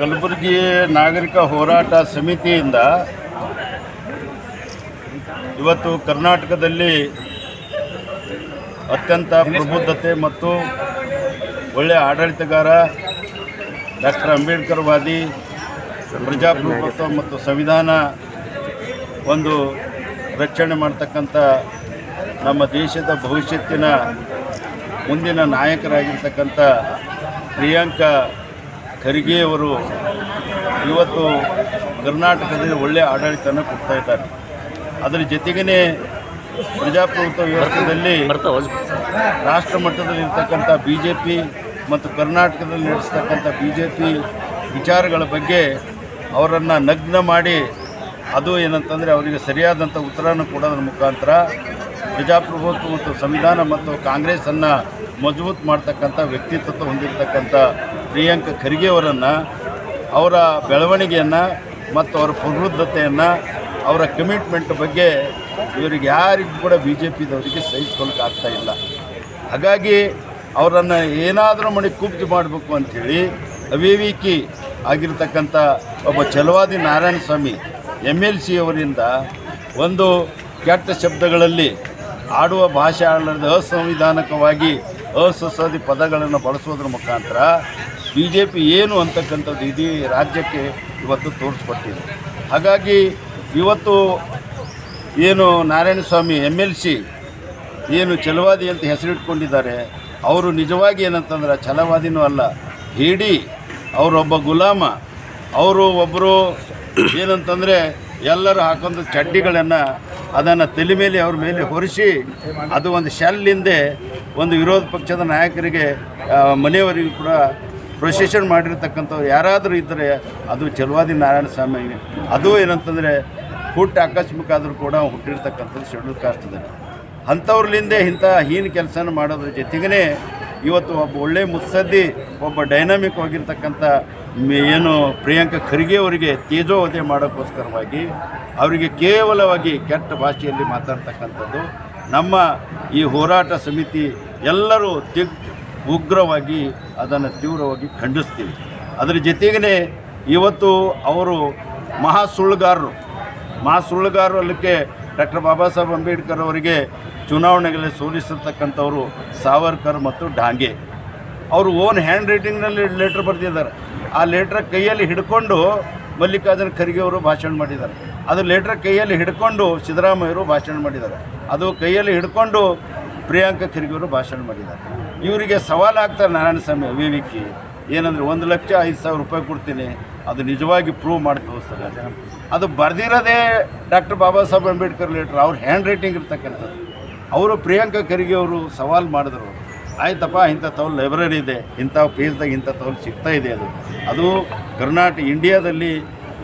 ಕಲಬುರಗಿ ನಾಗರಿಕ ಹೋರಾಟ ಸಮಿತಿಯಿಂದ ಇವತ್ತು ಕರ್ನಾಟಕದಲ್ಲಿ ಅತ್ಯಂತ ಪ್ರಬುದ್ಧತೆ ಮತ್ತು ಒಳ್ಳೆಯ ಆಡಳಿತಗಾರ ಡಾಕ್ಟರ್ ಅಂಬೇಡ್ಕರ್ ವಾದಿ, ಪ್ರಜಾಪ್ರಭುತ್ವ ಮತ್ತು ಸಂವಿಧಾನ ಒಂದು ರಕ್ಷಣೆ ಮಾಡ್ತಕ್ಕಂಥ ನಮ್ಮ ದೇಶದ ಭವಿಷ್ಯತ್ತಿನ ಮುಂದಿನ ನಾಯಕರಾಗಿರ್ತಕ್ಕಂಥ ಪ್ರಿಯಾಂಕಾ ಖರ್ಗೆಯವರು ಇವತ್ತು ಕರ್ನಾಟಕದಲ್ಲಿ ಒಳ್ಳೆಯ ಆಡಳಿತನ ಕೊಡ್ತಾ ಇದ್ದಾರೆ. ಅದರ ಜೊತೆಗೇ ಪ್ರಜಾಪ್ರಭುತ್ವ ವ್ಯವಸ್ಥೆಯಲ್ಲಿ ರಾಷ್ಟ್ರ ಮಟ್ಟದಲ್ಲಿ ಇರ್ತಕ್ಕಂಥ ಬಿ ಜೆ ಪಿ ಮತ್ತು ಕರ್ನಾಟಕದಲ್ಲಿ ನಡೆಸ್ತಕ್ಕಂಥ ಬಿ ಜೆ ಪಿ ವಿಚಾರಗಳ ಬಗ್ಗೆ ಅವರನ್ನು ನಗ್ನ ಮಾಡಿ ಅದು ಏನಂತಂದರೆ ಅವರಿಗೆ ಸರಿಯಾದಂಥ ಉತ್ತರವನ್ನು ಕೊಡೋದ್ರ ಮುಖಾಂತರ ಪ್ರಜಾಪ್ರಭುತ್ವ ಮತ್ತು ಸಂವಿಧಾನ ಮತ್ತು ಕಾಂಗ್ರೆಸ್ಸನ್ನು ಮಜಬೂತ್ ಮಾಡ್ತಕ್ಕಂಥ ವ್ಯಕ್ತಿತ್ವ ಹೊಂದಿರತಕ್ಕಂಥ ಪ್ರಿಯಾಂಕ ಖರ್ಗೆ ಅವರನ್ನು, ಅವರ ಬೆಳವಣಿಗೆಯನ್ನು ಮತ್ತು ಅವರ ಪ್ರವೃದ್ಧತೆಯನ್ನು ಅವರ ಕಮಿಟ್ಮೆಂಟ್ ಬಗ್ಗೆ ಇವರಿಗೆ ಯಾರಿಗೂ ಕೂಡ ಬಿ ಜೆ ಪಿದವರಿಗೆ ಸಹಿಸ್ಕೊಳ್ಳೋಕೆ ಇಲ್ಲ. ಹಾಗಾಗಿ ಅವರನ್ನು ಏನಾದರೂ ಮಣಿ ಕುಬ್ಜು ಮಾಡಬೇಕು ಅಂಥೇಳಿ ಅವಿವೇಕಿ ಆಗಿರ್ತಕ್ಕಂಥ ಒಬ್ಬ Chalavadi Narayanaswamy M L C ಅವರಿಂದ ಒಂದು ಕೆಟ್ಟ ಶಬ್ದಗಳಲ್ಲಿ ಆಡುವ ಭಾಷೆ ಆಡಲಾರದ ಅಸಂವಿಧಾನಕವಾಗಿ ಅಸಸಾದಿ ಪದಗಳನ್ನು ಬಳಸೋದ್ರ ಮುಖಾಂತರ ಬಿ ಜೆ ಪಿ ಏನು ಅಂತಕ್ಕಂಥದ್ದು ಇಡೀ ರಾಜ್ಯಕ್ಕೆ ಇವತ್ತು ತೋರಿಸ್ಕೊಟ್ಟಿದೆ. ಹಾಗಾಗಿ ಇವತ್ತು ಏನು ನಾರಾಯಣಸ್ವಾಮಿ ಎಂ ಎಲ್ ಸಿ ಏನು ಛಲವಾದಿ ಅಂತ ಹೆಸರಿಟ್ಕೊಂಡಿದ್ದಾರೆ, ಅವರು ನಿಜವಾಗಿ ಏನಂತಂದ್ರೆ ಛಲವಾದಿನೂ ಅಲ್ಲ, ಹೇಡಿ ಅವರೊಬ್ಬ ಗುಲಾಮ, ಅವರು ಒಬ್ಬರು ಏನಂತಂದರೆ ಎಲ್ಲರೂ ಹಾಕೊಂಡ ಚಡ್ಡಿಗಳನ್ನು ಅದನ್ನು ತಲೆ ಮೇಲೆ ಅವ್ರ ಮೇಲೆ ಹೊರಿಸಿ ಅದು ಒಂದು ಶೆಲ್ಲಿಂದೆ ಒಂದು ವಿರೋಧ ಪಕ್ಷದ ನಾಯಕರಿಗೆ ಮನೆಯವರಿಗೂ ಕೂಡ ಪ್ರೊಸೆಷನ್ ಮಾಡಿರ್ತಕ್ಕಂಥವ್ರು ಯಾರಾದರೂ ಇದ್ದರೆ ಅದು ಚಲುವಾದಿ ನಾರಾಯಣ ಸ್ವಾಮಿ. ಅದು ಏನಂತಂದರೆ ಹುಟ್ಟು ಆಕಸ್ಮಿಕ ಆದರೂ ಕೂಡ ಹುಟ್ಟಿರ್ತಕ್ಕಂಥದ್ದು ಶೆಡ್ಯೂಲ್ ಕಾಸ್ಟ್ದಲ್ಲಿ ಅಂಥವ್ರಲಿಂದೆ ಇಂಥ ಹೀನ ಕೆಲಸನ ಮಾಡೋದ್ರ ಜೊತೆಗೇ ಇವತ್ತು ಒಬ್ಬ ಒಳ್ಳೆ ಮುತ್ಸದ್ದಿ, ಒಬ್ಬ ಡೈನಾಮಿಕ್ ಆಗಿರ್ತಕ್ಕಂಥ ಏನು ಪ್ರಿಯಾಂಕ ಖರ್ಗೆ ಅವರಿಗೆ ತೇಜೋವಧೆ ಮಾಡೋಕ್ಕೋಸ್ಕರವಾಗಿ ಅವರಿಗೆ ಕೇವಲವಾಗಿ ಕೆಟ್ಟ ಭಾಷೆಯಲ್ಲಿ ಮಾತಾಡ್ತಕ್ಕಂಥದ್ದು ನಮ್ಮ ಈ ಹೋರಾಟ ಸಮಿತಿ ಎಲ್ಲರೂ ದಿಗ್ ಉಗ್ರವಾಗಿ ಅದನ್ನು ತೀವ್ರವಾಗಿ ಖಂಡಿಸ್ತೀವಿ. ಅದರ ಜೊತೆಗೇ ಇವತ್ತು ಅವರು ಮಹಾ ಸುಳ್ಳುಗಾರರು ಮಹಾ ಸುಳ್ಳುಗಾರರು ಅಲ್ಲಕ್ಕೆ ಡಾಕ್ಟರ್ ಬಾಬಾ ಸಾಹೇಬ್ ಅಂಬೇಡ್ಕರ್ ಅವರಿಗೆ ಚುನಾವಣೆಗಳಲ್ಲಿ ಸೋಲಿಸಿರ್ತಕ್ಕಂಥವರು ಸಾವರ್ಕರ್ ಮತ್ತು ಡಾಂಗೆ. ಅವರು ಓನ್ ಹ್ಯಾಂಡ್ ರೈಟಿಂಗ್ನಲ್ಲಿ ಲೆಟ್ರ್ ಬರೆದಿದ್ದಾರೆ. ಆ ಲೆಟ್ರ್ ಕೈಯಲ್ಲಿ ಹಿಡ್ಕೊಂಡು ಮಲ್ಲಿಕಾರ್ಜುನ ಖರ್ಗೆ ಅವರು ಭಾಷಣ ಮಾಡಿದ್ದಾರೆ. ಅದು ಲೆಟ್ರ್ ಕೈಯಲ್ಲಿ ಹಿಡ್ಕೊಂಡು ಸಿದ್ದರಾಮಯ್ಯರು ಭಾಷಣ ಮಾಡಿದ್ದಾರೆ. ಅದು ಕೈಯಲ್ಲಿ ಹಿಡ್ಕೊಂಡು ಪ್ರಿಯಾಂಕ ಖರ್ಗೆ ಅವರು ಭಾಷಣ ಮಾಡಿದ್ದಾರೆ. ಇವರಿಗೆ ಸವಾಲಾಗ್ತಾರೆ ನಾರಾಯಣಸ್ವಾಮಿ ವಿವಿಕಿ ಏನಂದರೆ ಒಂದು ಲಕ್ಷ ಐದು ಸಾವಿರ ರೂಪಾಯಿ ಕೊಡ್ತೀನಿ. ಅದು ನಿಜವಾಗಿ ಪ್ರೂವ್ ಮಾಡಿ ತೋರಿಸ್ತಾರೆ ಅದು. ಬರೆದಿರೋದೇ ಡಾಕ್ಟರ್ ಬಾಬಾ ಸಾಹೇಬ್ ಅಂಬೇಡ್ಕರ್ ಲೆಟ್ರ್ ಅವ್ರ ಹ್ಯಾಂಡ್ ರೈಟಿಂಗ್ ಇರ್ತಕ್ಕಂಥದ್ದು. ಅವರು ಪ್ರಿಯಾಂಕ ಖರ್ಗೆ ಅವರು ಸವಾಲು ಮಾಡಿದ್ರು. ಆಯ್ತಪ್ಪ, ಇಂಥ ತವಲ್ ಲೈಬ್ರರಿ ಇದೆ. ಇಂಥ ಪೇಜ್ದಾಗ ಇಂಥ ತವಲ್ ಸಿಗ್ತಾ ಇದೆ ಅದು. ಅದು ಕರ್ನಾಟಕ ಇಂಡಿಯಾದಲ್ಲಿ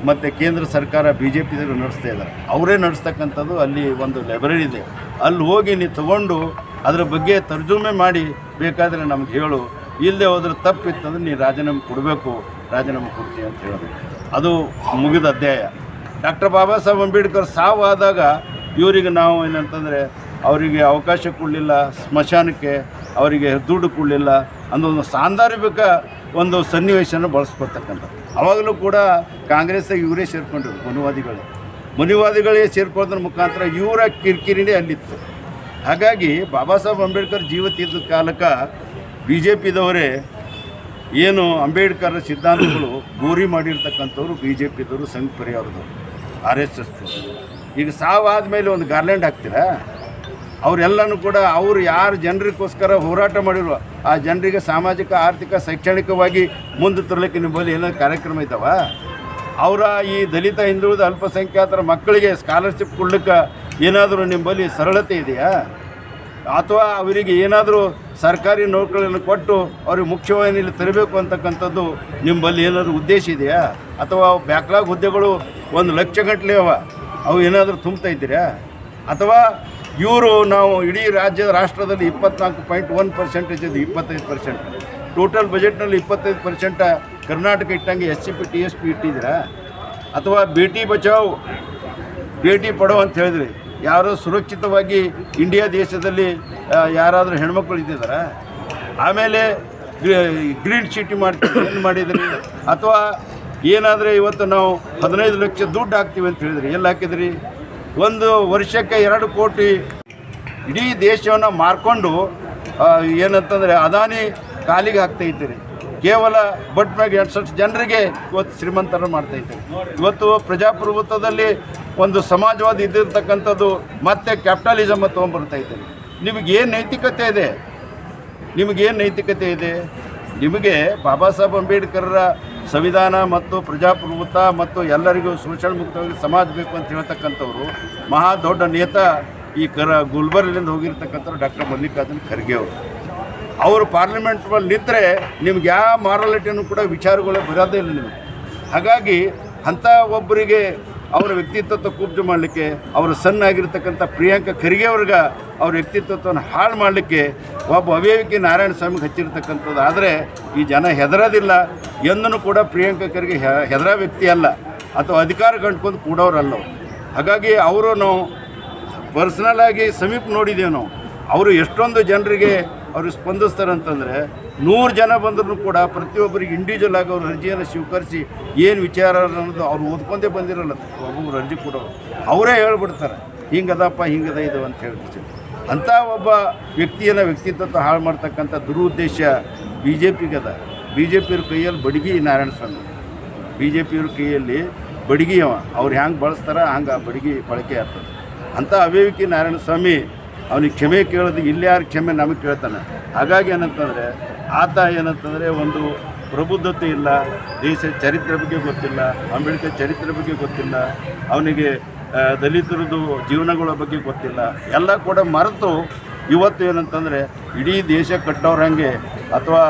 ಮತ್ತು ಕೇಂದ್ರ ಸರ್ಕಾರ ಬಿ ಜೆ ಪಿದವರು ನಡೆಸ್ತಾ ಇದ್ದಾರೆ. ಅವರೇ ನಡೆಸ್ತಕ್ಕಂಥದ್ದು ಅಲ್ಲಿ ಒಂದು ಲೈಬ್ರರಿ ಇದೆ. ಅಲ್ಲಿ ಹೋಗಿ ನೀವು ತಗೊಂಡು ಅದ್ರ ಬಗ್ಗೆ ತರ್ಜುಮೆ ಮಾಡಿ ಬೇಕಾದರೆ ನಮ್ಗೆ ಹೇಳು. ಇಲ್ಲದೆ ಹೋದ್ರೆ ತಪ್ಪಿತ್ತಂದ್ರೆ ನೀ ರಾಜೀನಾಮೆ ಕೊಡಬೇಕು ರಾಜೀನಾಮೆ ಕೊಡ್ತೀನಿ ಅಂತ ಹೇಳೋದು. ಅದು ಮುಗಿದ ಅಧ್ಯಾಯ. ಡಾಕ್ಟರ್ ಬಾಬಾ ಸಾಹೇಬ್ ಅಂಬೇಡ್ಕರ್ ಸಾವಾದಾಗ ಇವರಿಗೆ ನಾವು ಏನಂತಂದರೆ ಅವರಿಗೆ ಅವಕಾಶ ಕೊಡಲಿಲ್ಲ, ಸ್ಮಶಾನಕ್ಕೆ ಅವರಿಗೆ ದುಡ್ಡು ಕೊಡಲಿಲ್ಲ ಅನ್ನೋದು ಸಾಂದರ್ಭಿಕ ಒಂದು ಸನ್ನಿವೇಶನ ಬಳಸ್ಕೊಳ್ತಕ್ಕಂಥ ಅವಾಗಲೂ ಕೂಡ ಕಾಂಗ್ರೆಸ್ಸಾಗ ಇವರೇ ಸೇರ್ಕೊಂಡಿರು ಮನುವಾದಿಗಳು. ಮನುವಾದಿಗಳೇ ಸೇರ್ಕೊಳ್ಳೋದ್ರ ಮುಖಾಂತರ ಇವರ ಕಿರಿಕಿರಿನೇ ಅಲ್ಲಿತ್ತು. ಹಾಗಾಗಿ ಬಾಬಾ ಸಾಹೇಬ್ ಅಂಬೇಡ್ಕರ್ ಜೀವತಿದ್ದ ಕಾಲಕ್ಕೆ ಬಿ ಜೆ ಪಿದವರೇ ಏನು ಅಂಬೇಡ್ಕರ್ ಸಿದ್ಧಾಂತಗಳು ಗೋರಿ ಮಾಡಿರ್ತಕ್ಕಂಥವ್ರು ಬಿ ಜೆ ಪಿದವರು ಸಂಘ ಪರಿವಾರದವರು, ಆರ್ ಎಸ್ ಎಸ್ ಈಗ ಸಾವಾದ ಮೇಲೆ ಒಂದು ಗಾರ್ಲೆಂಡ್ ಹಾಕ್ತೀರಾ? ಅವರೆಲ್ಲನೂ ಕೂಡ ಅವರು ಯಾರು ಜನರಿಗೋಸ್ಕರ ಹೋರಾಟ ಮಾಡಿರುವ ಆ ಜನರಿಗೆ ಸಾಮಾಜಿಕ, ಆರ್ಥಿಕ, ಶೈಕ್ಷಣಿಕವಾಗಿ ಮುಂದೆ ತರಲಿಕ್ಕೆ ನಿಮ್ಮಲ್ಲಿ ಏನಾದ್ರು ಕಾರ್ಯಕ್ರಮ ಇದ್ದಾವ ಅವರ ಈ ದಲಿತ, ಹಿಂದುಳಿದ, ಅಲ್ಪಸಂಖ್ಯಾತರ ಮಕ್ಕಳಿಗೆ ಸ್ಕಾಲರ್ಶಿಪ್ ಕೊಡ್ಲಿಕ್ಕೆ ಏನಾದರೂ ನಿಮ್ಮಲ್ಲಿ ಸರಳತೆ ಇದೆಯಾ? ಅಥವಾ ಅವರಿಗೆ ಏನಾದರೂ ಸರ್ಕಾರಿ ನೌಕರಿಯನ್ನು ಕೊಟ್ಟು ಅವ್ರಿಗೆ ಮುಖ್ಯವಾಹಿನಿಯಲ್ಲಿ ತರಬೇಕು ಅಂತಕ್ಕಂಥದ್ದು ನಿಮ್ಮಲ್ಲಿ ಏನಾದರೂ ಉದ್ದೇಶ ಇದೆಯಾ? ಅಥವಾ ಬ್ಯಾಕ್ಲಾಗ್ ಹುದ್ದೆಗಳು ಒಂದು ಲಕ್ಷ ಗಂಟಲೆ ಅವ, ಅವು ಏನಾದರೂ ತುಂಬ್ತಾ ಇದ್ದೀರಾ? ಅಥವಾ ಇವರು ನಾವು ಇಡೀ ರಾಜ್ಯದ, ರಾಷ್ಟ್ರದಲ್ಲಿ ಇಪ್ಪತ್ನಾಲ್ಕು ಪಾಯಿಂಟ್ ಒನ್ ಪರ್ಸೆಂಟೇಜ್ ಇದು ಇಪ್ಪತ್ತೈದು ಪರ್ಸೆಂಟ್. ಟೋಟಲ್ ಬಜೆಟ್ನಲ್ಲಿ ಇಪ್ಪತ್ತೈದು percent Karnataka ಇಟ್ಟಂಗೆ S C P, T S P ಇಟ್ಟಿದ್ದೀರಾ? ಅಥವಾ ಭೇಟಿ ಬಚಾವ್ ಭೇಟಿ ಪಡೋ ಅಂತ ಹೇಳಿದ್ರಿ. ಯಾರೋ ಸುರಕ್ಷಿತವಾಗಿ ಇಂಡಿಯಾ ದೇಶದಲ್ಲಿ ಯಾರಾದರೂ ಹೆಣ್ಮಕ್ಳು ಇದ್ದಿದ್ದಾರೆ? ಆಮೇಲೆ ಗ್ರೀನ್ ಚೀಟಿ ಮಾಡ್ತೀವಿ, ಏನು ಮಾಡಿದ್ರಿ? ಅಥವಾ ಏನಾದರೆ ಇವತ್ತು ನಾವು ಹದಿನೈದು ಲಕ್ಷ ದುಡ್ಡು ಹಾಕ್ತೀವಿ ಅಂತ ಹೇಳಿದ್ರಿ, ಎಲ್ಲಿ ಹಾಕಿದ್ರಿ? ಒಂದು ವರ್ಷಕ್ಕೆ ಎರಡು ಕೋಟಿ ಇಡೀ ದೇಶವನ್ನು ಮಾರ್ಕೊಂಡು ಏನಂತಂದರೆ ಅದಾನಿ ಕಾಲಿಗೆ ಹಾಕ್ತಾ ಇದ್ದೀರಿ. ಕೇವಲ ಬಟ್ ಮ್ಯಾಗ ಸಾವಿರ ಜನರಿಗೆ ಇವತ್ತು ಶ್ರೀಮಂತರು ಮಾಡ್ತಾ ಇದ್ದೀರಿ. ಇವತ್ತು ಪ್ರಜಾಪ್ರಭುತ್ವದಲ್ಲಿ ಒಂದು ಸಮಾಜವಾದ ಇದ್ದಿರ್ತಕ್ಕಂಥದ್ದು ಮತ್ತೆ ಕ್ಯಾಪಿಟಲಿಸಮ್ ತೊಗೊಂಬರ್ತಾ ಇದ್ದೀರಿ. ಏನು ನೈತಿಕತೆ ಇದೆ? ನಿಮಗೇನು ನೈತಿಕತೆ ಇದೆ? ನಿಮಗೆ ಬಾಬಾ ಸಾಹೇಬ್ ಅಂಬೇಡ್ಕರ್ರ ಸಂವಿಧಾನ ಮತ್ತು ಪ್ರಜಾಪ್ರಭುತ್ವ ಮತ್ತು ಎಲ್ಲರಿಗೂ ಶೋಷಣ ಮುಕ್ತವಾಗಿ ಸಮಾಜ ಬೇಕು ಅಂತ ಹೇಳ್ತಕ್ಕಂಥವ್ರು ಮಹಾ ದೊಡ್ಡ ನೇತ ಈ ಕರ ಗುಲ್ಬರ್ಗಿಂದ ಹೋಗಿರ್ತಕ್ಕಂಥವ್ರು ಡಾಕ್ಟರ್ ಮಲ್ಲಿಕಾರ್ಜುನ್ ಖರ್ಗೆ ಅವರು. ಅವರು ಪಾರ್ಲಿಮೆಂಟ್ ನಿಂತರೆ ನಿಮ್ಗೆ ಯಾವ ಮಾರಾಲಿಟಿನೂ ಕೂಡ ವಿಚಾರಗಳು ಬರೋದೇ ಇಲ್ಲ ನಿಮಗೆ. ಹಾಗಾಗಿ ಅಂಥ ಒಬ್ಬರಿಗೆ ಅವರ ವ್ಯಕ್ತಿತ್ವ ಕುಬ್ಜು ಮಾಡಲಿಕ್ಕೆ, ಅವರ ಸಣ್ಣ ಆಗಿರ್ತಕ್ಕಂಥ ಪ್ರಿಯಾಂಕ ಖರ್ಗೆ ಅವ್ರಿಗೆ ಅವ್ರ ವ್ಯಕ್ತಿತ್ವವನ್ನು ಹಾಳು ಮಾಡಲಿಕ್ಕೆ ಒಬ್ಬ ಅವಿವೇಕಿ ನಾರಾಯಣ ಸ್ವಾಮಿಗೆ ಹಚ್ಚಿರ್ತಕ್ಕಂಥದ್ದು. ಆದರೆ ಈ ಜನ ಹೆದರೋದಿಲ್ಲ. ಎಂದೂ ಕೂಡ ಪ್ರಿಯಾಂಕ ಖರ್ಗೆ ಹೆದರ ವ್ಯಕ್ತಿ ಅಲ್ಲ. ಅಥವಾ ಅಧಿಕಾರ ಕಂಡ್ಕೊಂಡು ಕೂಡೋರಲ್ಲ ಅವ್ರು. ಹಾಗಾಗಿ ಅವರು ನಾವು ಪರ್ಸ್ನಲ್ ಆಗಿ ಸಮೀಪ ನೋಡಿದ್ದೇವೆ ಅವರು ಎಷ್ಟೊಂದು ಜನರಿಗೆ ಅವರು ಸ್ಪಂದಿಸ್ತಾರೆ ಅಂತಂದರೆ ನೂರು ಜನ ಬಂದರೂ ಕೂಡ ಪ್ರತಿಯೊಬ್ಬರಿಗೆ ಇಂಡಿವಿಜುವಲ್ ಆಗಿ ಅವ್ರ ಅರ್ಜಿಯನ್ನು ಸ್ವೀಕರಿಸಿ ಏನು ವಿಚಾರ ಅನ್ನೋದು ಅವ್ರು ಓದ್ಕೊಂಡೇ ಬಂದಿರಲ್ಲ. ಒಬ್ಬೊಬ್ರು ಅರ್ಜಿ ಕೊಡೋರು ಅವರೇ. ಹೇಳ್ಬಿಡ್ತಾರೆ. ಹಿಂಗದಪ್ಪ, ಹಿಂಗದ ಇದು ಅಂತ ಹೇಳ್ಬಿಟ್ಟು ಅಂಥ ಒಬ್ಬ ವ್ಯಕ್ತಿಯನ್ನು ವ್ಯಕ್ತಿತ್ವ ಹಾಳು ಮಾಡ್ತಕ್ಕಂಥ ದುರುದ್ದೇಶ ಬಿ ಜೆ ಪಿಗದ ಬಿ ಜೆ ಪಿಯವ್ರ ಕೈಯಲ್ಲಿ ಬಡಗಿ ನಾರಾಯಣಸ್ವಾಮಿ ಬಿ ಜೆ ಪಿಯವ್ರ ಕೈಯಲ್ಲಿ ಬಡಗಿ ಅವ. ಅವ್ರು ಹ್ಯಾಂಗೆ ಬಳಸ್ತಾರ, ಹಂಗೆ ಆ ಬಡಗಿ ಬಳಕೆ ಆಗ್ತದೆ. ಅಂಥ ಅವಿವೇಕಿ ನಾರಾಯಣ ಸ್ವಾಮಿ ಅವನಿಗೆ ಕ್ಷಮೆ ಕೇಳೋದು ಇಲ್ಲಿ ಯಾರು ಕ್ಷಮೆ ನಮಗೆ ಕೇಳ್ತಾನೆ. ಹಾಗಾಗಿ ಏನಂತಂದರೆ, ಆತ ಏನಂತಂದರೆ ಒಂದು ಪ್ರಬುದ್ಧತೆ ಇಲ್ಲ ದೇಶದ ಚರಿತ್ರೆ ಬಗ್ಗೆ ಗೊತ್ತಿಲ್ಲ, ಅಂಬೇಡ್ಕರ್ ಚರಿತ್ರೆ ಬಗ್ಗೆ ಗೊತ್ತಿಲ್ಲ, ಅವನಿಗೆ ದಲಿತರದ್ದು ಜೀವನಗಳ ಬಗ್ಗೆ ಗೊತ್ತಿಲ್ಲ, ಎಲ್ಲ ಕೂಡ ಮರೆತು ಇವತ್ತು ಏನಂತಂದರೆ ಇಡೀ ದೇಶ ಕಟ್ಟೋರಂಗೆ ಅಥವಾ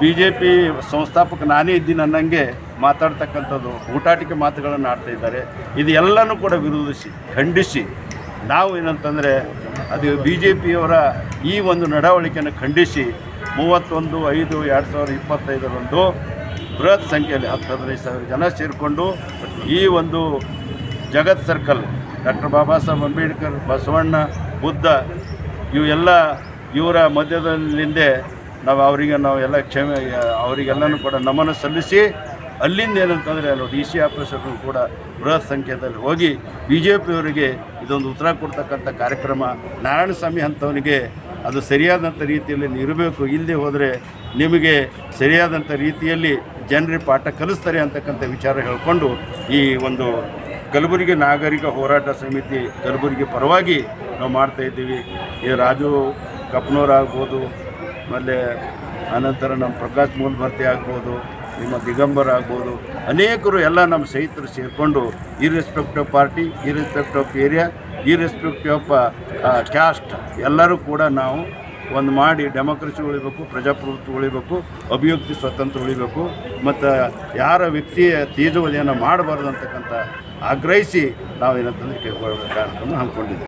ಬಿ ಜೆ ಪಿ ಸಂಸ್ಥಾಪಕ ನಾನೇ ಇದ್ದೀನಿ ಅನ್ನಂಗೆ ಮಾತಾಡ್ತಕ್ಕಂಥದ್ದು, ಊಟಾಟಿಕೆ ಮಾತುಗಳನ್ನು ಆಡ್ತಾ ಇದ್ದಾರೆ. ಇದು ಎಲ್ಲನೂ ಕೂಡ ವಿರೋಧಿಸಿ, ಖಂಡಿಸಿ, ನಾವು ಏನಂತಂದರೆ ಅದು ಬಿ ಜೆ ಪಿಯವರ ಈ ಒಂದು ನಡವಳಿಕೆಯನ್ನು ಖಂಡಿಸಿ ಮೂವತ್ತೊಂದು, ಐದು, ಎರಡು ಸಾವಿರದ ಇಪ್ಪತ್ತೈದರಂದು ಬೃಹತ್ ಸಂಖ್ಯೆಯಲ್ಲಿ ಹತ್ತು, ಹದಿನೈದು ಸಾವಿರ ಜನ ಸೇರಿಕೊಂಡು ಈ ಒಂದು ಜಗತ್ ಸರ್ಕಲ್, ಡಾಕ್ಟರ್ ಬಾಬಾ ಸಾಹೇಬ್ ಅಂಬೇಡ್ಕರ್, ಬಸವಣ್ಣ, ಬುದ್ಧ ಇವೆಲ್ಲ ಇವರ ಮಧ್ಯದಲ್ಲಿಂದೇ ನಾವು ಅವರಿಗೆ ನಾವು ಎಲ್ಲ ಕ್ಷಮೆ, ಅವರಿಗೆಲ್ಲನೂ ಕೂಡ ನಮನ ಸಲ್ಲಿಸಿ ಅಲ್ಲಿಂದ ಏನಂತಂದರೆ ಅಲ್ಲಿ ಡಿ ಸಿ ಆಫೀಸರ್ಗಳು ಕೂಡ ಬೃಹತ್ ಸಂಖ್ಯೆಯಲ್ಲಿ ಹೋಗಿ ಬಿ ಜೆ ಪಿಯವರಿಗೆ ಇದೊಂದು ಉತ್ತರ ಕೊಡ್ತಕ್ಕಂಥ ಕಾರ್ಯಕ್ರಮ. ನಾರಾಯಣಸ್ವಾಮಿ ಅಂಥವನಿಗೆ ಅದು ಸರಿಯಾದಂಥ ರೀತಿಯಲ್ಲಿ ಇರಬೇಕು ಇಲ್ಲದೆ ಹೋದರೆ ನಿಮಗೆ ಸರಿಯಾದಂಥ ರೀತಿಯಲ್ಲಿ ಜನರಿಗೆ ಪಾಠ ಕಲಿಸ್ತಾರೆ ಅಂತಕ್ಕಂಥ ವಿಚಾರ ಹೇಳಿಕೊಂಡು ಈ ಒಂದು ಕಲಬುರಗಿ ನಾಗರಿಕ ಹೋರಾಟ ಸಮಿತಿ ಕಲಬುರಗಿ ಪರವಾಗಿ ನಾವು ಮಾಡ್ತಾ ಇದ್ದೀವಿ. ಈ ರಾಜು ಕಪ್ನೂರ್ ಆಗ್ಬೋದು, ಆಮೇಲೆ ಅನಂತರ ನಮ್ಮ ಪ್ರಕಾಶ್ ಮೂಲಭರ್ತಿ ಆಗ್ಬೋದು. ನಿಮ್ಮ ದಿಗಂಬರ ಆಗ್ಬೋದು. ಅನೇಕರು ಎಲ್ಲ ನಮ್ಮ ಸ್ನೇಹಿತರು ಸೇರಿಕೊಂಡು irrespective of party irrespective of area irrespective of caste ಎಲ್ಲರೂ ಕೂಡ ನಾವು ಒಂದು ಮಾಡಿ ಡೆಮೋಕ್ರಸಿ ಉಳಿಬೇಕು, ಪ್ರಜಾಪ್ರಭುತ್ವ ಉಳಿಬೇಕು, ಅಭಿವ್ಯಕ್ತಿ ಸ್ವತಂತ್ರ ಉಳಿಬೇಕು, ಮತ್ತು ಯಾರ ವ್ಯಕ್ತಿಯ ತೀಜುವಧಿಯನ್ನು ಮಾಡಬಾರ್ದು ಅಂತಕ್ಕಂಥ ಆಗ್ರಹಿಸಿ ನಾವು ಏನಂತಂದ್ರೆ ಕಾರ್ಯಕ್ರಮ ಹಮ್ಮಿಕೊಂಡಿದ್ದೀವಿ.